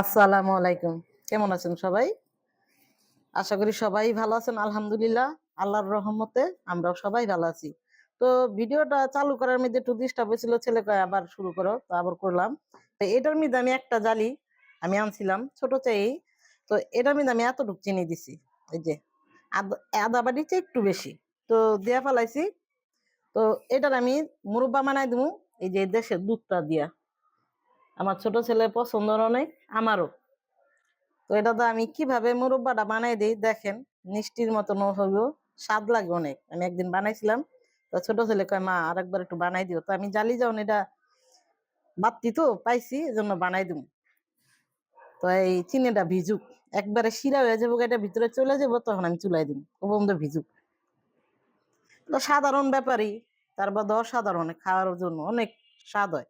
আসসালামু আলাইকুম। কেমন আছেন সবাই? আশা করি সবাই ভালো আছেন, আলহামদুলিল্লাহ। আল্লাহর রহমতে আমরাও সবাই ভালো আছি। তো ভিডিওটা চালু করার মধ্যে একটু ডিস্টার্ব হয়েছিল, ছেলে কয় আবার শুরু করো, তো আবার করলাম। তো এটার মধ্যে আমি একটা জালি আমি আনছিলাম, ছোট চাই। তো এটার মধ্যে আমি এতটুকু চিনি দিছি, এই যে আদ- আদা বাড়িতে একটু বেশি। তো দেয়া ফেলাইছি। তো এটার আমি মুরব্বা বানাই দেবো এই যে দেশের দুধটা দিয়া। আমার ছোট ছেলে পছন্দ অনেক আমারও। তো এটা তো আমি কীভাবে মুরব্বাটা বানাই দিই, দেখেন, মিষ্টির মতন হইব স্বাদ লাগে অনেক। আমি একদিন বানাইছিলাম, তো ছোট ছেলে কয়, মা, আরেকবার একটু বানাই দিও। তো আমি জালি যাও এটা বাত্তি তো পাইছি, এজন্য বানাই দিব তো এই চিনিটা ভিজুক, একবারে শিরা হয়ে যাব, এটা ভিতরে চলে যাব, তখন আমি চুলাই দিব ও বন্ধু ভিজুক। তো সাধারণ ব্যাপারই, তার বাদে অসাধারণ, খাওয়ার জন্য অনেক স্বাদ হয়।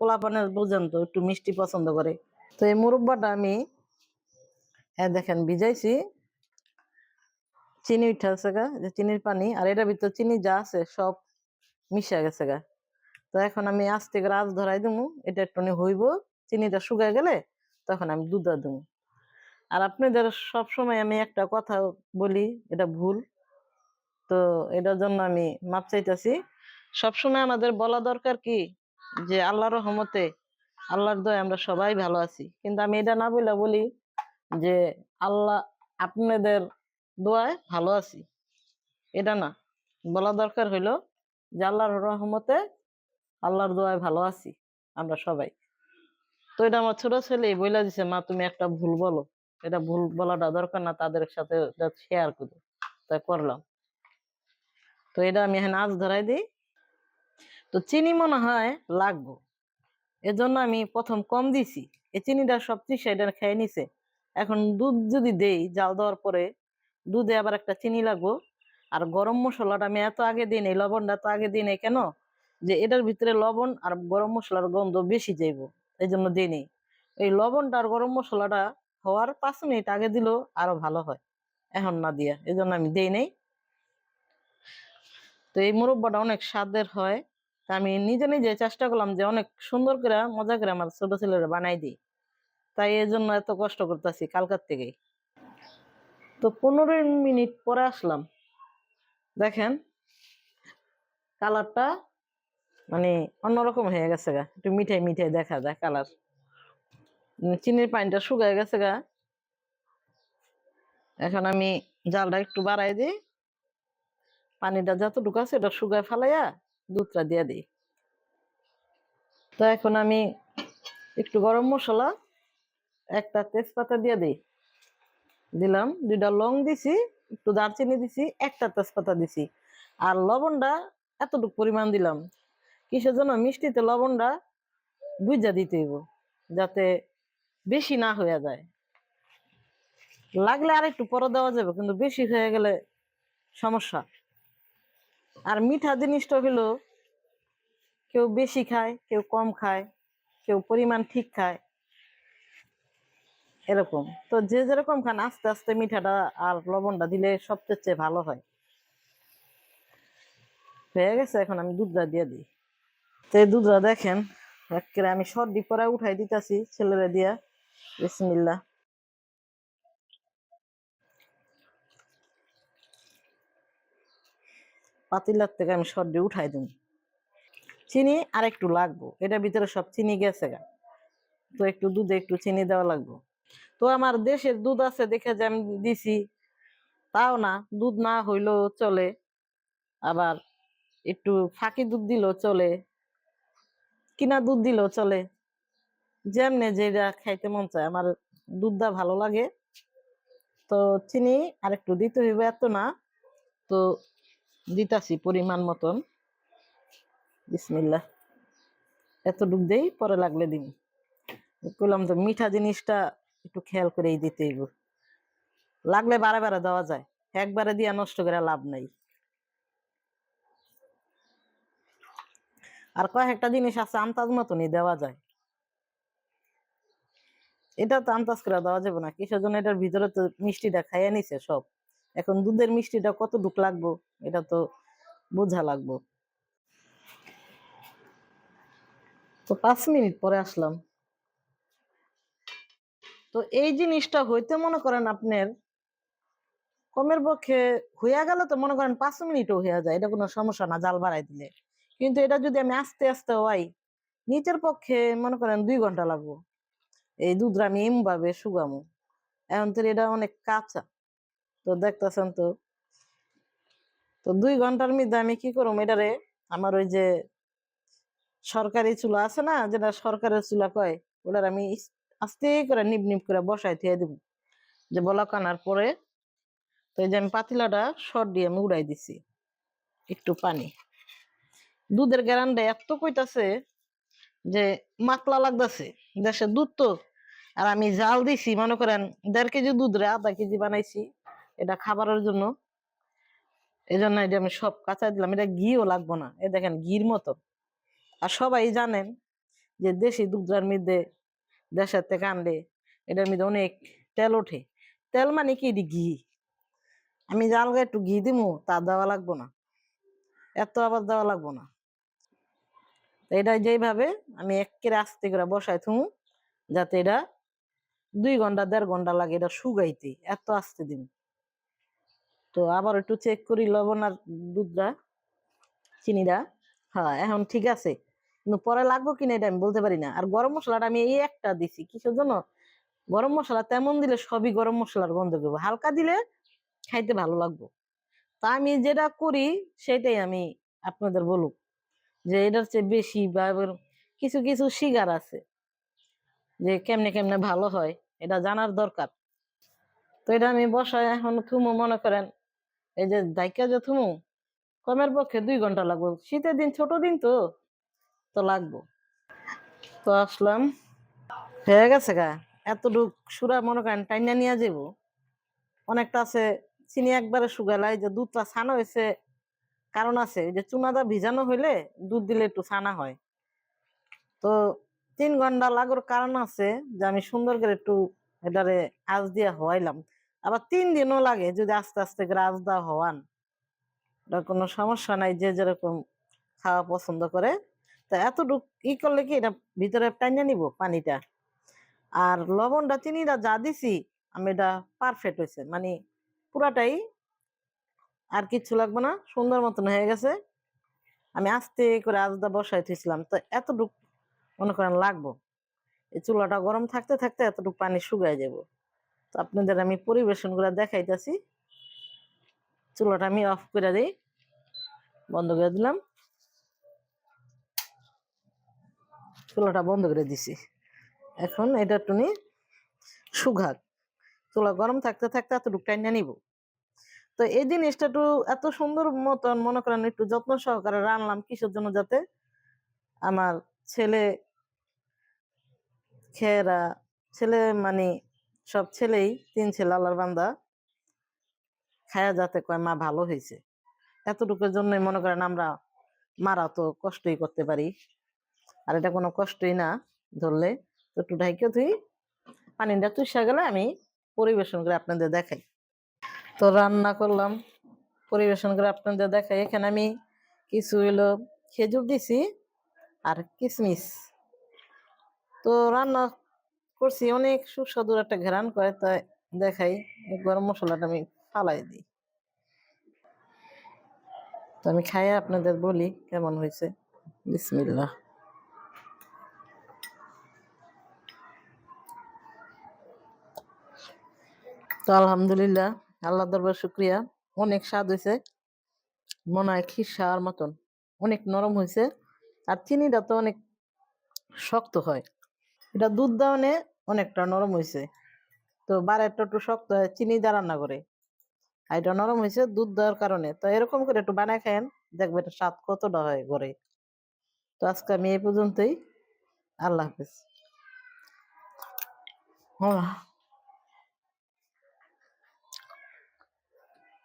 পোলাপানের বুঝেন তো একটু মিষ্টি পছন্দ করে। তো এই মুরব্বাটা আমি হ্যাঁ দেখেন, ভিজাইছি। চিনি উঠে আছে গা, যে চিনির পানি, আর এটার ভিতর চিনি যা আছে সব মিশে গেছে গা। তো এখন আমি আস্তে করে আঁচ ধরাই দেবো এটা একটু হইব, চিনিটা শুকায় গেলে তখন আমি দুধ দেবো আর আপনাদের সব সময় আমি একটা কথা বলি, এটা ভুল। তো এটার জন্য আমি মাপ চাইতেছি, সবসময় আমাদের বলা দরকার কি? যে আল্লাহর রহমতে, আল্লাহর দয় আমরা সবাই ভালো আছি। কিন্তু আমি এটা না বলে বলি যে আল্লাহ আপনাদের দোয়ায় ভালো আছি। এটা না। বলা দরকার হইল যে আল্লাহর রহমতে আল্লাহর দোয়ায় ভালো আছি আমরা সবাই। তো এটা আমার ছোট ছেলে বইলা দিছে, মা, তুমি একটা ভুল বলো। এটা ভুল বলাটা দরকার না, তাদের সাথে শেয়ার করো। তাই করলাম। তো এটা আমি এখন আজ ধরাই দিই। তো চিনি মনে হয় লাগবো। এজন্য আমি প্রথম কম দিছি। এই চিনিটা সব চিসা এটা খেয়ে নিছে। এখন দুধ যদি দেই, জাল দেওয়ার পরে দুধে আবার একটা চিনি লাগবো। আর গরম মশলাটা আমি এত আগে দিই নেই, লবণটা এত আগে দিই নেই কেন? যে এটার ভিতরে লবণ আর গরম মশলার গন্ধ বেশি যাইব। এই জন্য দিই নেই। এই লবণটা আর গরম মশলাটা হওয়ার পাঁচ মিনিট আগে দিলেও আরও ভালো হয়। এখন না দিয়া এই জন্য আমি দিই নেই। তো এই মুরব্বাটা অনেক স্বাদের হয়। আমি নিজে নিজে চেষ্টা করলাম যে অনেক সুন্দর করে, মজা করে আমার ছোট ছেলেরা বানাই দিই। তাই এই জন্য এত কষ্ট করতেছি কালকার থেকেই তো পনেরো মিনিট পরে আসলাম। দেখেন, কালারটা মানে অন্যরকম হয়ে গেছে গা। একটু মিঠাই মিঠাই দেখা যায় কালার। চিনির পানিটা শুকায় গেছে গা। এখন আমি জালটা একটু বাড়াই দিই। পানিটা যতটুকু আছে এটা শুকায় ফেলাইয়া দুধটা দিয়ে দিই। তো এখন আমি একটু গরম মশলা, একটা তেজপাতা দিয়ে দিই। দিলাম, দুইটা লং দিছি, একটু দারচিনি দিছি, একটা তেজপাতা দিছি। আর লবণটা এতটুকু পরিমাণ দিলাম কিসের জন্য? মিষ্টিতে লবণটা বুঝা দিতে হইব, যাতে বেশি না হয়ে যায়। লাগলে আর একটু পরে দেওয়া যাবে, কিন্তু বেশি হয়ে গেলে সমস্যা। আর মিঠা জিনিসটা হলো, কেউ বেশি খায়, কেউ কম খায়, কেউ পরিমাণ ঠিক খায়। এরকম। তো যে যেরকম খান, আস্তে আস্তে মিঠাটা আর লবণটা দিলে সবচেয়ে চেয়ে ভালো হয়। হয়ে গেছে, এখন আমি দুধটা দিয়ে দিই। তো দুধটা দেখেন, একেবারে আমি সর্দি পরে উঠাই দিতেছি ছেলেরা দিয়া। বিসমিল্লা পাতিলার থেকে আমি সর্দি উঠাই দিই চিনি আর একটু লাগবো। এটার ভিতরে সব চিনি গেছে গা। তো একটু দুধে একটু চিনি দেওয়া লাগবো। তো আমার দেশের দুধ আছে দেখে যে আমি দিছি। তাও না, দুধ না হইলেও চলে। আবার একটু ফাঁকি দুধ দিলেও চলে। কিনা দুধ দিলেও চলে। যেমনে যেটা খাইতে মন চায়। আমার দুধটা ভালো লাগে। তো চিনি আর একটু দিতে হইবে এত না। তো দিতাছি পরিমাণ মতন। বিসমিল্লা এত ডুব দেই, পরে লাগলে দিন কইলাম তো মিঠা জিনিসটা একটু খেয়াল করেই দিতে হইব। লাগলে বারে বারে দেওয়া যায়। একবারে দিয়া নষ্ট করে লাভ নাই। আর কয়েকটা জিনিস আছে আন্তাজ মতনই দেওয়া যায়। এটা তো আন্তাজ করে দেওয়া যাবে না। কিসের জন্য এটার ভিতরে তো মিষ্টিটা খাইয়ে নিছে সব। এখন দুধের মিষ্টিটা কত ডুক লাগবো, এটা তো বোঝা লাগবো। তো পাঁচ মিনিট পরে আসলাম। তো এই জিনিসটা হইতে মনে করেন আপনার কমের পক্ষে হইয়া গেল তো মনে করেন পাঁচ মিনিটও হইয়া যায়, এটা কোনো সমস্যা না জাল বাড়াই দিলে। কিন্তু এটা যদি আমি আস্তে আস্তে হওয়াই, নিচের পক্ষে মনে করেন দুই ঘণ্টা লাগবো। এই দুধটা আমি এমভাবে শুকামো। এখন তো এটা অনেক কাঁচা। তো দেখতেছেন তো। তো দুই ঘণ্টার মধ্যে আমি কি করব এটারে আমার ওই যে সরকারি চুলা আছে না, যেটা সরকারের চুলা কয়, ওটার আমি আস্তে করে নিপ নিপ করে বসাই থিয়ে দিব। যে বলক আনার পরে তো এই যে আমি পাতিলাটা শর্ট দিয়ে আমি উড়াই দিছি, একটু পানি। দুধের গ্যারান্ডে এত কইতাছে যে মাতলা লাগতেছে, দেশে দুধ তো, আর আমি জাল দিছি, মনে করেন দেড় কেজি দুধ রে আধা কেজি বানাইছি। এটা খাবারের জন্য। এই জন্য এটা আমি সব কাঁচা দিলাম, এটা ঘিও লাগবো না। এ দেখেন, ঘির মতো। আর সবাই জানেন যে দেশি দুধের মধ্যে দেশের থেকে আনলে এটার মধ্যে অনেক তেল ওঠে। তেল মানে কি? এটি ঘি। আমি জালগা একটু ঘি দিমু, তা দেওয়া লাগবো না। এত আবার দেওয়া লাগবো না। এটা যেইভাবে আমি একেবারে আস্তে করে বসাই থুমু, যাতে এটা দুই ঘণ্টা, দেড় ঘণ্টা লাগে এটা শুকাইতে। এত আস্তে দিন তো আবার একটু চেক করি লবণ আর দুধটা, চিনিটা। হ্যাঁ এখন ঠিক আছে। কিন্তু পরে লাগবো কিনা এটা আমি বলতে পারি না। আর গরম মশলাটা আমি এই একটা দিছি। কিসের জন্য? গরম মশলা তেমন দিলে সবই গরম মশলার গন্ধ করব হালকা দিলে খাইতে ভালো লাগবো। তা আমি যেটা করি, সেটাই আমি আপনাদের বলুক। যে এটার চেয়ে বেশি বা কিছু কিছু শিগার আছে, যে কেমনে কেমনে ভালো হয়, এটা জানার দরকার। তো এটা আমি বসায় এখন থুমু মনে করেন এই যে দাইকা যে থুমু, কমের পক্ষে দুই ঘণ্টা লাগবো। শীতের দিন ছোট দিন তো তো লাগবো। তো আসলাম। হয়ে গেছে গা। এতটুক সুরা মনে করেন টাইনা নিয়ে যাব অনেকটা আছে, চিনি একবারে শুকালাই যে দুধটা ছানা হয়েছে কারণ আছে যে চুনাদা ভিজানো হইলে দুধ দিলে একটু ছানা হয়। তো তিন ঘণ্টা লাগার কারণ আছে, যে আমি সুন্দর করে একটু এটারে আজ দিয়ে হওয়াইলাম আবার তিন দিনও লাগে যদি আস্তে আস্তে আজ দেওয়া হওয়ান। কোনো সমস্যা নাই, যে যেরকম খাওয়া পছন্দ করে। তা এতটুক ই করলে কি এটা ভিতরে টাইনে নিব পানিটা? আর লবণটা, চিনিটা যা দিছি, আমি এটা পারফেক্ট হয়েছে মানে পুরাটাই আর কিচ্ছু লাগবে না, সুন্দর মতন হয়ে গেছে। আমি আস্তে করে আজদা বসাই থুইছিলাম। তো এতটুক মনে করেন লাগবো। এই চুলাটা গরম থাকতে থাকতে এতটুকু পানি শুকায় যাব আপনাদের আমি পরিবেশন করে দেখাইতেছি। চুলাটা আমি অফ করে দিই। বন্ধ করে দিলাম। চুলাটা বন্ধ করে দিছি। এখন এটা টুনি সুঘাত। চুলা গরম থাকতে থাকতে এতটুকু টাইনা নিব। তো এই জিনিসটা একটু এত সুন্দর মতন মনে করেন একটু যত্ন সহকারে রানলাম কিসের জন্য যাতে আমার ছেলে খেয়েরা ছেলে মানে সব ছেলেই তিন ছেলে আল্লাহর বান্দা। খায়া যাতে কয় মা ভালো হয়েছে এতটুকুর জন্যই মনে করেন আমরা মারা তো কষ্টই করতে পারি। আর এটা কোনো কষ্টই না ধরলে। তো একটু ঢাইকে তুই পানিটা চুষা গেলে আমি পরিবেশন করে আপনাদের দেখাই। তো রান্না করলাম, পরিবেশন করে আপনাদের দেখাই। এখানে আমি কিছু হইল খেজুর দিছি আর কিশমিশ তো রান্না করছি। অনেক সুস্বাদু একটা ঘেরান করে, তাই দেখাই। গরম মশলাটা আমি ফালাই দিই। তো আমি খাইয়ে আপনাদের বলি কেমন হয়েছে। বিসমিল্লাহ। তো আলহামদুলিল্লাহ, আল্লাহ দরবার শুক্রিয়া। অনেক স্বাদ হয়েছে। মনে হয় খিসার মতন। অনেক নরম হয়েছে। আর চিনিটা তো অনেক শক্ত হয়। এটা দুধ দাওয়ানে অনেকটা নরম হয়েছে তো বার একটা, একটু শক্ত চিনি দা রান্না করে। আর এটা নরম হয়েছে দুধ দেওয়ার কারণে। তো এরকম করে একটু বানায় খায়েন দেখবে এটা স্বাদ কতটা হয় ঘরে। তো আজকে আমি এই পর্যন্তই। আল্লাহ হাফিজ। হ্যাঁ।